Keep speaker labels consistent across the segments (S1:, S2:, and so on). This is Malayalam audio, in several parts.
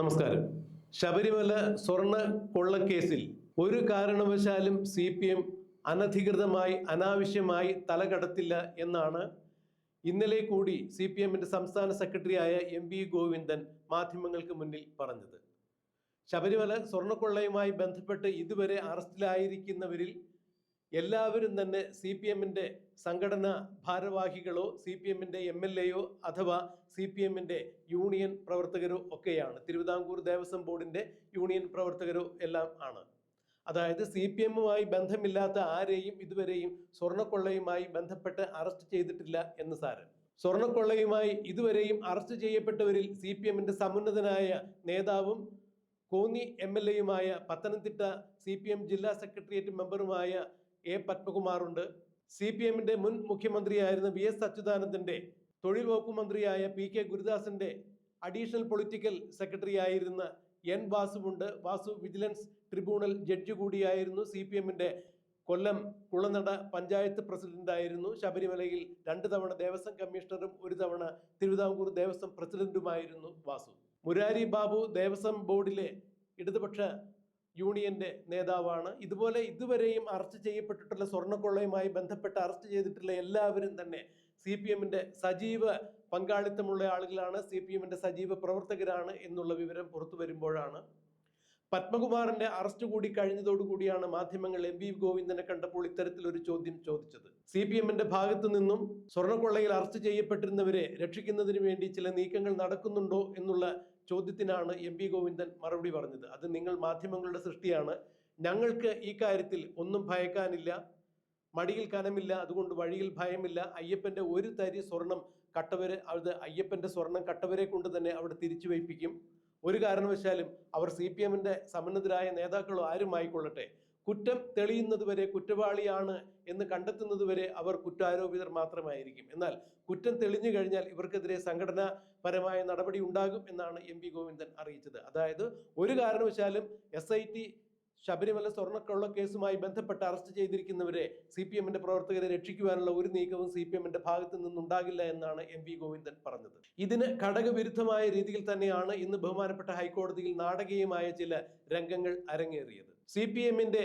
S1: നമസ്കാരം. ശബരിമല സ്വർണ കൊള്ളക്കേസിൽ ഒരു കാരണവശാലും സി പി എം അനധികൃതമായി അനാവശ്യമായി തലകടത്തില്ല എന്നാണ് ഇന്നലെ കൂടി സി പി എമ്മിന്റെ സംസ്ഥാന സെക്രട്ടറിയായ എം വി ഗോവിന്ദൻ മാധ്യമങ്ങൾക്ക് മുന്നിൽ പറഞ്ഞത്. ശബരിമല സ്വർണക്കൊള്ളയുമായി ബന്ധപ്പെട്ട് ഇതുവരെ അറസ്റ്റിലായിരിക്കുന്നവരിൽ എല്ലാവരും തന്നെ സി പി എമ്മിന്റെ സംഘടനാ ഭാരവാഹികളോ സി പി എമ്മിന്റെ എം എൽ എയോ അഥവാ സി പി എമ്മിന്റെ യൂണിയൻ പ്രവർത്തകരോ ഒക്കെയാണ്. തിരുവിതാംകൂർ ദേവസ്വം ബോർഡിന്റെ യൂണിയൻ പ്രവർത്തകരോ എല്ലാം ആണ്. അതായത് സി പി എമ്മുമായി ബന്ധമില്ലാത്ത ആരെയും ഇതുവരെയും സ്വർണക്കൊള്ളയുമായി ബന്ധപ്പെട്ട് അറസ്റ്റ് ചെയ്തിട്ടില്ല എന്ന് സാരം. സ്വർണക്കൊള്ളയുമായി ഇതുവരെയും അറസ്റ്റ് ചെയ്യപ്പെട്ടവരിൽ സി പി എമ്മിന്റെ സമുന്നതനായ നേതാവും കോന്നി എം എൽ എയുമായ പത്തനംതിട്ട സി പി എം ജില്ലാ സെക്രട്ടേറിയറ്റ് മെമ്പറുമായ എ പത്മകുമാറുണ്ട്. സി പി എമ്മിന്റെ മുൻ മുഖ്യമന്ത്രിയായിരുന്ന വി എസ് അച്യുതാനന്ദന്റെ തൊഴിൽ വകുപ്പ് മന്ത്രിയായ പി കെ ഗുരുദാസിന്റെ അഡീഷണൽ പൊളിറ്റിക്കൽ സെക്രട്ടറി ആയിരുന്ന എൻ വാസുവുണ്ട് വാസു വിജിലൻസ് ട്രിബ്യൂണൽ ജഡ്ജി കൂടിയായിരുന്നു. സി പി എമ്മിന്റെ കൊല്ലം കുളനട പഞ്ചായത്ത് പ്രസിഡന്റായിരുന്നു ശബരിമലയിൽ രണ്ട് തവണ ദേവസ്വം കമ്മീഷണറും ഒരു തവണ തിരുവിതാംകൂർ ദേവസ്വം പ്രസിഡന്റുമായിരുന്നു വാസു. മുരാരി ബാബു ദേവസ്വം ബോർഡിലെ ഇടതുപക്ഷ യൂണിയന്റെ നേതാവാണ്. ഇതുപോലെ ഇതുവരെയും അറസ്റ്റ് ചെയ്യപ്പെട്ടിട്ടുള്ള സ്വർണക്കൊള്ളയുമായി ബന്ധപ്പെട്ട് അറസ്റ്റ് ചെയ്തിട്ടുള്ള എല്ലാവരും തന്നെ സി പി എമ്മിന്റെ സജീവ പങ്കാളിത്തമുള്ള ആളുകളാണ്. സി പി എമ്മിന്റെ സജീവ പ്രവർത്തകരാണ് എന്നുള്ള വിവരം പുറത്തു വരുമ്പോഴാണ്. പത്മകുമാറിന്റെ അറസ്റ്റ് കൂടി കഴിഞ്ഞതോടുകൂടിയാണ് മാധ്യമങ്ങൾ എം വി ഗോവിന്ദനെ കണ്ടപ്പോൾ ഇത്തരത്തിലൊരു ചോദ്യം ചോദിച്ചത്. സി പി എമ്മിന്റെ ഭാഗത്തു നിന്നും സ്വർണക്കൊള്ളയിൽ അറസ്റ്റ് ചെയ്യപ്പെട്ടിരുന്നവരെ രക്ഷിക്കുന്നതിന് വേണ്ടി ചില നീക്കങ്ങൾ നടക്കുന്നുണ്ടോ എന്നുള്ള ചോദ്യത്തിനാണ് എം പി ഗോവിന്ദൻ മറുപടി പറഞ്ഞത്. അത് നിങ്ങൾ മാധ്യമങ്ങളുടെ സൃഷ്ടിയാണ്. ഞങ്ങൾക്ക് ഈ കാര്യത്തിൽ ഒന്നും ഭയക്കാനില്ല. മടിയിൽ കനമില്ല. അതുകൊണ്ട് വഴിയിൽ ഭയമില്ല. അയ്യപ്പന്റെ ഒരു തരി സ്വർണം കട്ടവരെ അത് അയ്യപ്പന്റെ സ്വർണം കട്ടവരെ കൊണ്ട് തന്നെ അവിടെ തിരിച്ചു വയ്പ്പിക്കും. ഒരു കാരണവശാലും അവർ സി പി എമ്മിന്റെ സമന്നതരായ നേതാക്കളോ ആരും ആയിക്കൊള്ളട്ടെ കുറ്റം തെളിയുന്നതുവരെ കുറ്റവാളിയാണ് എന്ന് കണ്ടെത്തുന്നതുവരെ അവർ കുറ്റാരോപിതർ മാത്രമായിരിക്കും. എന്നാൽ കുറ്റം തെളിഞ്ഞു കഴിഞ്ഞാൽ ഇവർക്കെതിരെ സംഘടനാപരമായ നടപടി ഉണ്ടാകും എന്നാണ് എം പി ഗോവിന്ദൻ അറിയിച്ചത്. അതായത് ഒരു കാരണവശാലും എസ് ഐ ടി ശബരിമല സ്വർണക്കൊള്ള കേസുമായി ബന്ധപ്പെട്ട് അറസ്റ്റ് ചെയ്തിരിക്കുന്നവരെ സി പി എമ്മിന്റെ പ്രവർത്തകരെ രക്ഷിക്കുവാനുള്ള ഒരു നീക്കവും സി പി എമ്മിന്റെ ഭാഗത്തു നിന്നുണ്ടാകില്ല എന്നാണ് എം വി ഗോവിന്ദൻ പറഞ്ഞത്. ഇതിന് ഘടകവിരുദ്ധമായ രീതിയിൽ തന്നെയാണ് ഇന്ന് ബഹുമാനപ്പെട്ട ഹൈക്കോടതിയിൽ നാടകീയമായ ചില രംഗങ്ങൾ അരങ്ങേറിയത്. സി പി എമ്മിന്റെ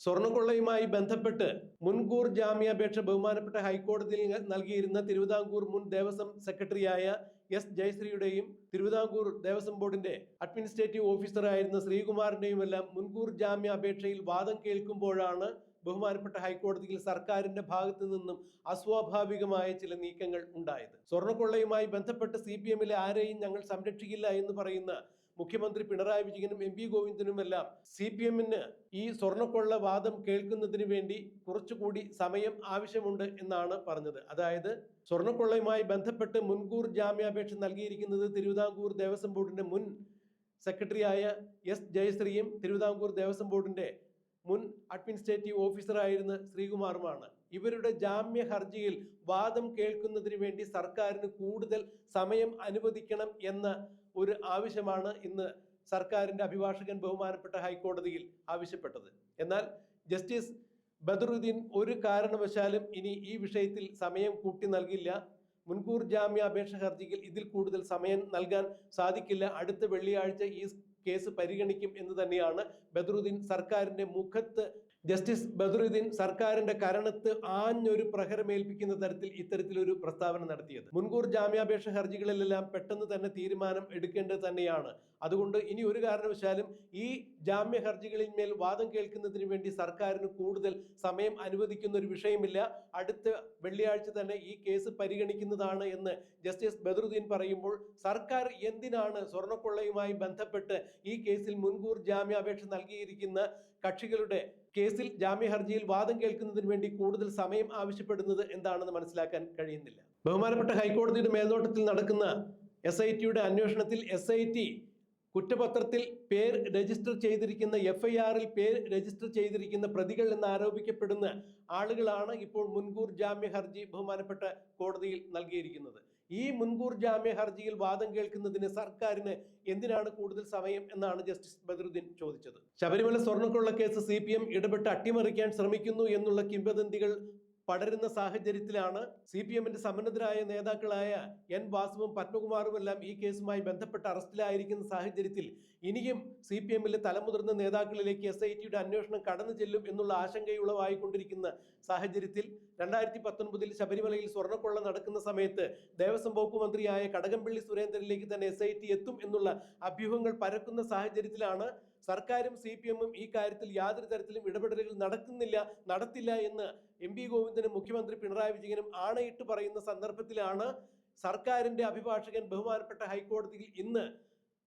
S1: സ്വർണക്കൊള്ളയുമായി ബന്ധപ്പെട്ട് മുൻകൂർ ജാമ്യാപേക്ഷ ബഹുമാനപ്പെട്ട ഹൈക്കോടതിയിൽ നൽകിയിരുന്ന തിരുവിതാംകൂർ മുൻ ദേവസ്വം സെക്രട്ടറിയായ എസ് ജയശ്രീയുടെയും തിരുവിതാംകൂർ ദേവസ്വം ബോർഡിന്റെ അഡ്മിനിസ്ട്രേറ്റീവ് ഓഫീസറായിരുന്ന ശ്രീകുമാറിന്റെയും എല്ലാം മുൻകൂർ ജാമ്യാപേക്ഷയിൽ വാദം കേൾക്കുമ്പോഴാണ് ബഹുമാനപ്പെട്ട ഹൈക്കോടതിയിൽ സർക്കാരിന്റെ ഭാഗത്തു നിന്നും അസ്വാഭാവികമായ ചില നീക്കങ്ങൾ ഉണ്ടായത്. സ്വർണക്കൊള്ളയുമായി ബന്ധപ്പെട്ട് സി പി എമ്മിലെ ആരെയും ഞങ്ങൾ സംരക്ഷിക്കില്ല എന്ന് പറയുന്ന മുഖ്യമന്ത്രി പിണറായി വിജയനും എം പി ഗോവിന്ദനുമെല്ലാം സി പി എമ്മിന് ഈ സ്വർണക്കൊള്ള വാദം കേൾക്കുന്നതിന് വേണ്ടി കുറച്ചുകൂടി സമയം ആവശ്യമുണ്ട് എന്നാണ് പറഞ്ഞത്. അതായത് സ്വർണക്കൊള്ളയുമായി ബന്ധപ്പെട്ട് മുൻകൂർ ജാമ്യാപേക്ഷ നൽകിയിരിക്കുന്നത് തിരുവിതാംകൂർ ദേവസ്വം ബോർഡിന്റെ മുൻ സെക്രട്ടറിയായ എസ് ജയശ്രീയും തിരുവിതാംകൂർ ദേവസ്വം ബോർഡിന്റെ മുൻ അഡ്മിനിസ്ട്രേറ്റീവ് ഓഫീസറായിരുന്ന ശ്രീകുമാറുമാണ്. ഇവരുടെ ജാമ്യ ഹർജിയിൽ വാദം കേൾക്കുന്നതിന് വേണ്ടി സർക്കാരിന് കൂടുതൽ സമയം അനുവദിക്കണം എന്ന ഒരു ആവശ്യമാണ് ഇന്ന് സർക്കാരിന്റെ അഭിഭാഷകൻ ബഹുമാനപ്പെട്ട ഹൈക്കോടതിയിൽ ആവശ്യപ്പെട്ടത്. എന്നാൽ ജസ്റ്റിസ് ബദറുദ്ദീൻ ഒരു കാരണവശാലും ഇനി ഈ വിഷയത്തിൽ സമയം കൂട്ടി നൽകില്ല. മുൻകൂർ ജാമ്യാപേക്ഷ ഹർജിയിൽ ഇതിൽ കൂടുതൽ സമയം നൽകാൻ സാധിക്കില്ല. അടുത്ത വെള്ളിയാഴ്ച ഈ കേസ് പരിഗണിക്കും എന്ന് തന്നെയാണ് ബദറുദ്ദീൻ സർക്കാരിന്റെ മുഖത്ത് ജസ്റ്റിസ് ബദറുദ്ദീൻ സർക്കാരിന്റെ കരണത്ത് ആഞ്ഞൊരു പ്രഹരമേൽപ്പിക്കുന്ന തരത്തിൽ ഇത്തരത്തിലൊരു പ്രസ്താവന നടത്തിയത്. മുൻകൂർ ജാമ്യാപേക്ഷ ഹർജികളിലെല്ലാം പെട്ടെന്ന് തന്നെ തീരുമാനം എടുക്കേണ്ടത് തന്നെയാണ്. അതുകൊണ്ട് ഇനി ഒരു കാരണവശാലും ഈ ജാമ്യ ഹർജികളിൽ മേൽ വാദം കേൾക്കുന്നതിന് വേണ്ടി സർക്കാരിന് കൂടുതൽ സമയം അനുവദിക്കുന്ന ഒരു വിഷയമില്ല. അടുത്ത വെള്ളിയാഴ്ച തന്നെ ഈ കേസ് പരിഗണിക്കുന്നതാണ് എന്ന് ജസ്റ്റിസ് ബദറുദ്ദീൻ പറയുമ്പോൾ സർക്കാർ എന്തിനാണ് സ്വർണക്കൊള്ളയുമായി ബന്ധപ്പെട്ട് ഈ കേസിൽ മുൻകൂർ ജാമ്യാപേക്ഷ നൽകിയിരിക്കുന്ന കക്ഷികളുടെ കേസിൽ ജാമ്യ ഹർജിയിൽ വാദം കേൾക്കുന്നതിന് വേണ്ടി കൂടുതൽ സമയം ആവശ്യപ്പെടുന്നത് എന്താണെന്ന് മനസ്സിലാക്കാൻ കഴിയുന്നില്ല. ബഹുമാനപ്പെട്ട ഹൈക്കോടതിയുടെ മേൽനോട്ടത്തിൽ നടക്കുന്ന എസ് ഐ ടിയുടെ അന്വേഷണത്തിൽ എസ് ഐ ടി കുറ്റപത്രത്തിൽ പേര് രജിസ്റ്റർ ചെയ്തിരിക്കുന്ന എഫ് ഐ ആറിൽ പേര് രജിസ്റ്റർ ചെയ്തിരിക്കുന്ന പ്രതികൾ എന്ന് ആരോപിക്കപ്പെടുന്ന ആളുകളാണ് ഇപ്പോൾ മുൻകൂർ ജാമ്യ ഹർജി ബഹുമാനപ്പെട്ട കോടതിയിൽ നൽകിയിരിക്കുന്നത്. ഈ മുൻകൂർ ജാമ്യ ഹർജിയിൽ വാദം കേൾക്കുന്നതിന് സർക്കാരിന് എന്തിനാണ് കൂടുതൽ സമയം എന്നാണ് ജസ്റ്റിസ് ബദറുദ്ദീൻ ചോദിച്ചത്. ശബരിമല സ്വർണക്കൊള്ള കേസ് സി പി എം ഇടപെട്ട് അട്ടിമറിക്കാൻ ശ്രമിക്കുന്നു എന്നുള്ള കിംവദന്തികൾ പടരുന്ന സാഹചര്യത്തിലാണ് സി പി എമ്മിന്റെ സമ്മന്നതരായ നേതാക്കളായ എൻ വാസുവും പത്മകുമാറും എല്ലാം ഈ കേസുമായി ബന്ധപ്പെട്ട് അറസ്റ്റിലായിരിക്കുന്ന സാഹചര്യത്തിൽ ഇനിയും സി പി എമ്മിലെ തലമുതിർന്ന നേതാക്കളിലേക്ക് എസ് ഐ ടിയുടെ അന്വേഷണം കടന്നു ചെല്ലും എന്നുള്ള ആശങ്കയുളവായിക്കൊണ്ടിരിക്കുന്ന സാഹചര്യത്തിൽ രണ്ടായിരത്തി പത്തൊൻപതിൽ ശബരിമലയിൽ സ്വർണക്കൊള്ള നടക്കുന്ന സമയത്ത് ദേവസ്വം വകുപ്പ് മന്ത്രിയായ കടകംപള്ളി സുരേന്ദ്രനിലേക്ക് തന്നെ എസ് എത്തും എന്നുള്ള അഭ്യൂഹങ്ങൾ പരക്കുന്ന സാഹചര്യത്തിലാണ് സർക്കാരും സി പി എമ്മും ഈ കാര്യത്തിൽ യാതൊരു തരത്തിലും ഇടപെടലുകൾ നടക്കുന്നില്ല നടത്തില്ല എന്ന് എം പി ഗോവിന്ദനും മുഖ്യമന്ത്രി പിണറായി വിജയനും ആണയിട്ട് പറയുന്ന സന്ദർഭത്തിലാണ് സർക്കാരിന്റെ അഭിഭാഷകൻ ബഹുമാനപ്പെട്ട ഹൈക്കോടതിയിൽ ഇന്ന്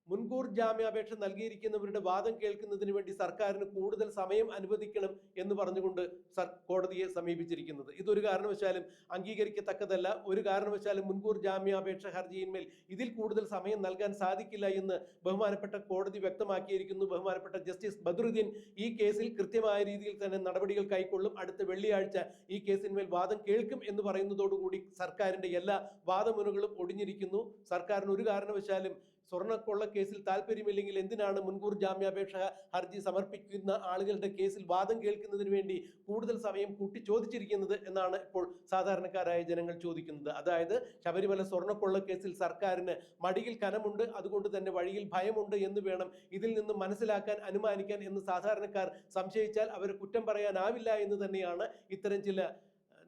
S1: മുൻകൂർ ജാമ്യാപേക്ഷ നൽകിയിരിക്കുന്നവരുടെ വാദം കേൾക്കുന്നതിന് വേണ്ടി സർക്കാരിന് കൂടുതൽ സമയം അനുവദിക്കണം എന്ന് പറഞ്ഞുകൊണ്ട് സർ കോടതിയെ സമീപിച്ചിരിക്കുന്നത്. ഇതൊരു കാരണവശാലും അംഗീകരിക്കത്തക്കതല്ല. ഒരു കാരണവശാലും മുൻകൂർ ജാമ്യാപേക്ഷ ഹർജിയിന്മേൽ ഇതിൽ കൂടുതൽ സമയം നൽകാൻ സാധിക്കില്ല എന്ന് ബഹുമാനപ്പെട്ട കോടതി വ്യക്തമാക്കിയിരിക്കുന്നു. ബഹുമാനപ്പെട്ട ജസ്റ്റിസ് ബദറുദ്ദീൻ ഈ കേസിൽ കൃത്യമായ രീതിയിൽ തന്നെ നടപടികൾ കൈക്കൊള്ളും. അടുത്ത വെള്ളിയാഴ്ച ഈ കേസിന്മേൽ വാദം കേൾക്കും എന്ന് പറയുന്നതോടുകൂടി സർക്കാരിന്റെ എല്ലാ വാദമുനകളും ഒടിഞ്ഞിരിക്കുന്നു. സർക്കാരിന് ഒരു കാരണവശാലും സ്വർണക്കൊള്ള കേസിൽ താല്പര്യമില്ലെങ്കിൽ എന്തിനാണ് മുൻകൂർ ജാമ്യാപേക്ഷ ഹർജി സമർപ്പിക്കുന്ന ആളുകളുടെ കേസിൽ വാദം കേൾക്കുന്നതിന് വേണ്ടി കൂടുതൽ സമയം കൂട്ടി ചോദിച്ചിരിക്കുന്നത് എന്നാണ് ഇപ്പോൾ സാധാരണക്കാരായ ജനങ്ങൾ ചോദിക്കുന്നത്. അതായത് ശബരിമല സ്വർണക്കൊള്ള കേസിൽ സർക്കാരിന് മടിയിൽ കനമുണ്ട് അതുകൊണ്ട് തന്നെ വഴിയിൽ ഭയമുണ്ട് എന്ന് വേണം ഇതിൽ നിന്ന് മനസ്സിലാക്കാൻ അനുമാനിക്കാൻ എന്ന് സാധാരണക്കാർ സംശയിച്ചാൽ അവർ കുറ്റം പറയാനാവില്ല എന്ന് തന്നെയാണ് ഇത്തരം ചില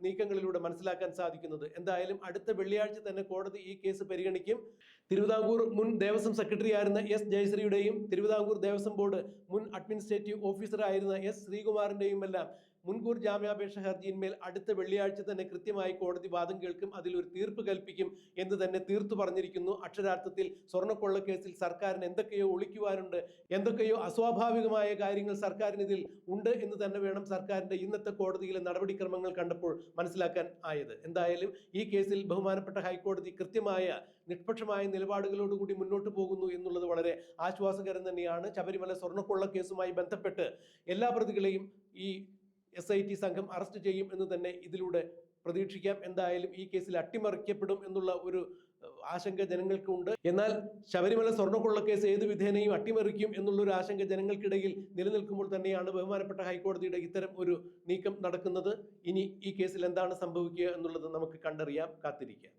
S1: നീക്കങ്ങളിലൂടെ മനസ്സിലാക്കാൻ സാധിക്കുന്നത്. എന്തായാലും അടുത്ത വെള്ളിയാഴ്ച തന്നെ കോടതി ഈ കേസ് പരിഗണിക്കും. തിരുവിതാംകൂർ മുൻ ദേവസ്വം സെക്രട്ടറി ആയിരുന്ന എസ് ജയശ്രീയുടെയും തിരുവിതാംകൂർ ദേവസ്വം ബോർഡ് മുൻ അഡ്മിനിസ്ട്രേറ്റീവ് ഓഫീസറായിരുന്ന എസ് ശ്രീകുമാറിന്റെയും എല്ലാം മുൻകൂർ ജാമ്യാപേക്ഷ ഹർജിയിന്മേൽ അടുത്ത വെള്ളിയാഴ്ച തന്നെ കൃത്യമായി കോടതി വാദം കേൾക്കും അതിൽ ഒരു തീർപ്പ് കൽപ്പിക്കും എന്ന് തന്നെ തീർത്തു പറഞ്ഞിരിക്കുന്നു. അക്ഷരാർത്ഥത്തിൽ സ്വർണക്കൊള്ള കേസിൽ സർക്കാരിന് എന്തൊക്കെയോ ഒളിക്കുവാനുണ്ട് എന്തൊക്കെയോ അസ്വാഭാവികമായ കാര്യങ്ങൾ സർക്കാരിന് ഇതിൽ ഉണ്ട് എന്ന് തന്നെ വേണം സർക്കാരിന്റെ ഇന്നത്തെ കോടതിയിലെ നടപടിക്രമങ്ങൾ കണ്ടപ്പോൾ മനസ്സിലാക്കാൻ ആയത്. എന്തായാലും ഈ കേസിൽ ബഹുമാനപ്പെട്ട ഹൈക്കോടതി കൃത്യമായ നിഷ്പക്ഷമായ നിലപാടുകളോടുകൂടി മുന്നോട്ട് പോകുന്നു എന്നുള്ളത് വളരെ ആശ്വാസകരം തന്നെയാണ്. ശബരിമല സ്വർണക്കൊള്ള കേസുമായി ബന്ധപ്പെട്ട് എല്ലാ പ്രതികളെയും ഈ എസ് ഐ ടി സംഘം അറസ്റ്റ് ചെയ്യും എന്ന് തന്നെ ഇതിലൂടെ പ്രതീക്ഷിക്കാം. എന്തായാലും ഈ കേസിൽ അട്ടിമറിക്കപ്പെടും എന്നുള്ള ഒരു ആശങ്ക ജനങ്ങൾക്കുണ്ട്. എന്നാൽ ശബരിമല സ്വർണക്കുള്ള കേസ് ഏത് വിധേനയും അട്ടിമറിക്കും എന്നുള്ള ഒരു ആശങ്ക ജനങ്ങൾക്കിടയിൽ നിലനിൽക്കുമ്പോൾ തന്നെയാണ് ബഹുമാനപ്പെട്ട ഹൈക്കോടതിയുടെ ഇത്തരം ഒരു നീക്കം നടക്കുന്നത്. ഇനി ഈ കേസിൽ എന്താണ് സംഭവിക്കുക എന്നുള്ളത് നമുക്ക് കണ്ടറിയാം കാത്തിരിക്കാം.